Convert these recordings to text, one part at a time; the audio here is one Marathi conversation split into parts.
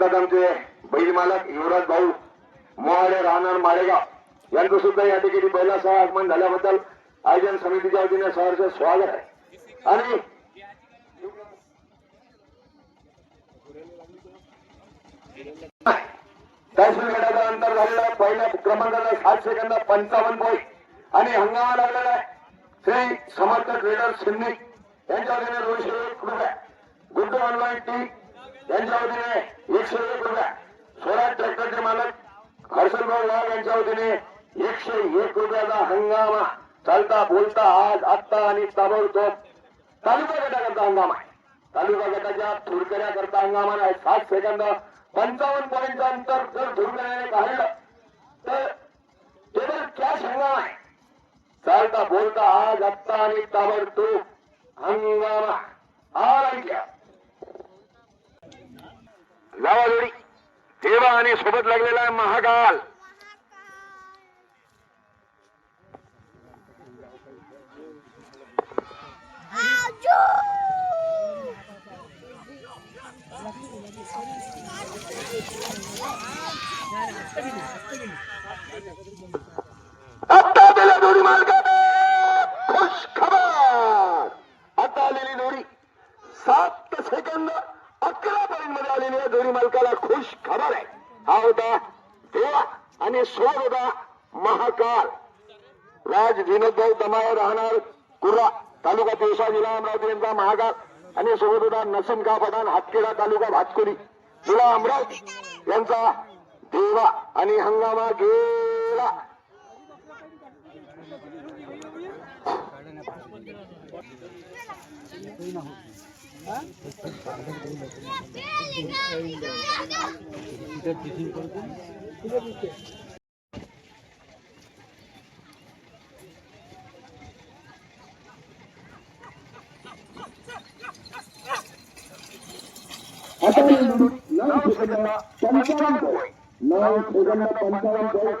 अर्थात आमचे बैल मालक युवराज भाऊ मोहाडे राहणार माळेगाव. यांचं सुद्धा या ठिकाणी बैलासह आगमन झाल्याबद्दल आयोजन समितीच्या वतीने सहर्ष स्वागत आहे. आणि तहसील गटाचा अंतर झालेला आहे. पहिल्या क्रमांकाचा सात सेकंद पंचावन्न पॉईंट आणि हंगामा लागलेला आहे. श्री समर्थ ट्रेडर सिन्नी. यांच्या वतीने दोनशे एक रुपये गुड्डू ऑनलाईन टी यांच्या वतीने एकशे एक रुपया. स्वराज ट्रॅक्टरचे मालक हर्षलभाऊ वाघ यांच्या वतीने एकशे एक रुपयाचा हंगामा. चालता बोलता आज आत्ता आणि ताबडतोब तालुका गटाकरता हंगाम आहे. तालुका गटाच्या थोडकऱ्या हंगामा आहे सात सेकंद पंचावन्न पॉईंटचं अंतर जर धुरकऱ्याने काढलं तर केवळ कॅश हंगाम आहे. चालता बोलता आज आत्ता आणि ताबडतोब हंगामा. आर आरोग्य लावा जोडी. देवा आणि सोबत लागलेला आहे महाकाल. आता दोरी खुश खबर आता आलेली दोरी सात सेकंद. मध्ये आलेली मालकाला खुश खबर आहे. हा होता देवा आणि स्वर होता महाकाल. राज विनोदभाऊ भाऊ राहणार कुर्रा तालुका दिवसा जिल्हा अमरावती यांचा महाकाल. आणि सोबत होता नसीम का पठाण हातखेडा तालुका भातकुली जिल्हा अमरावती यांचा देवा आणि हंगामा गेला. आता नऊ सेकंद पंचावन्न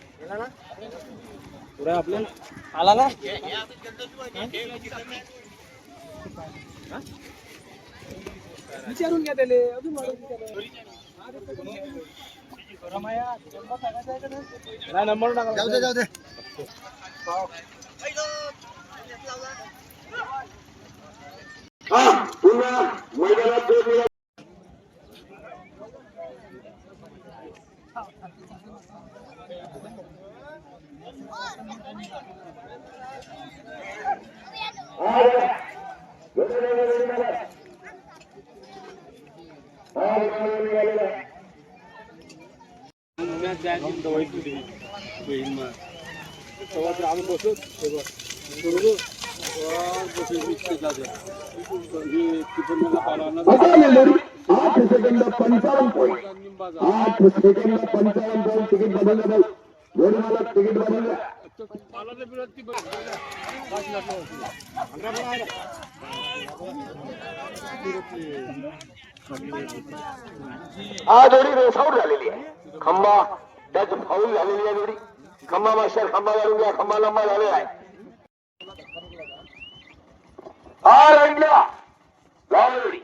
पुरा आपले. आला ना विचारून घ्या त्याले. अजून. नाही नंबर टाका जाऊ दे जाऊ दे. हा पुन्हा मैदानात जोर दिला आम्ही बसलो आठ सेकंद पंचावन्न पॉईंट आठ सेकंद पंचावन्न पॉईंट तिकीट बदललं नाही दोन मला तिकीट बदललं हा जोडी रेसाऊट झालेली आहे. खंबा त्याच फाऊल झालेली आहे जोडी. खंबा मास्टर खंबा घालून घ्या खंबा लंबा झालेला आहे. हा रंगला लावा दोरी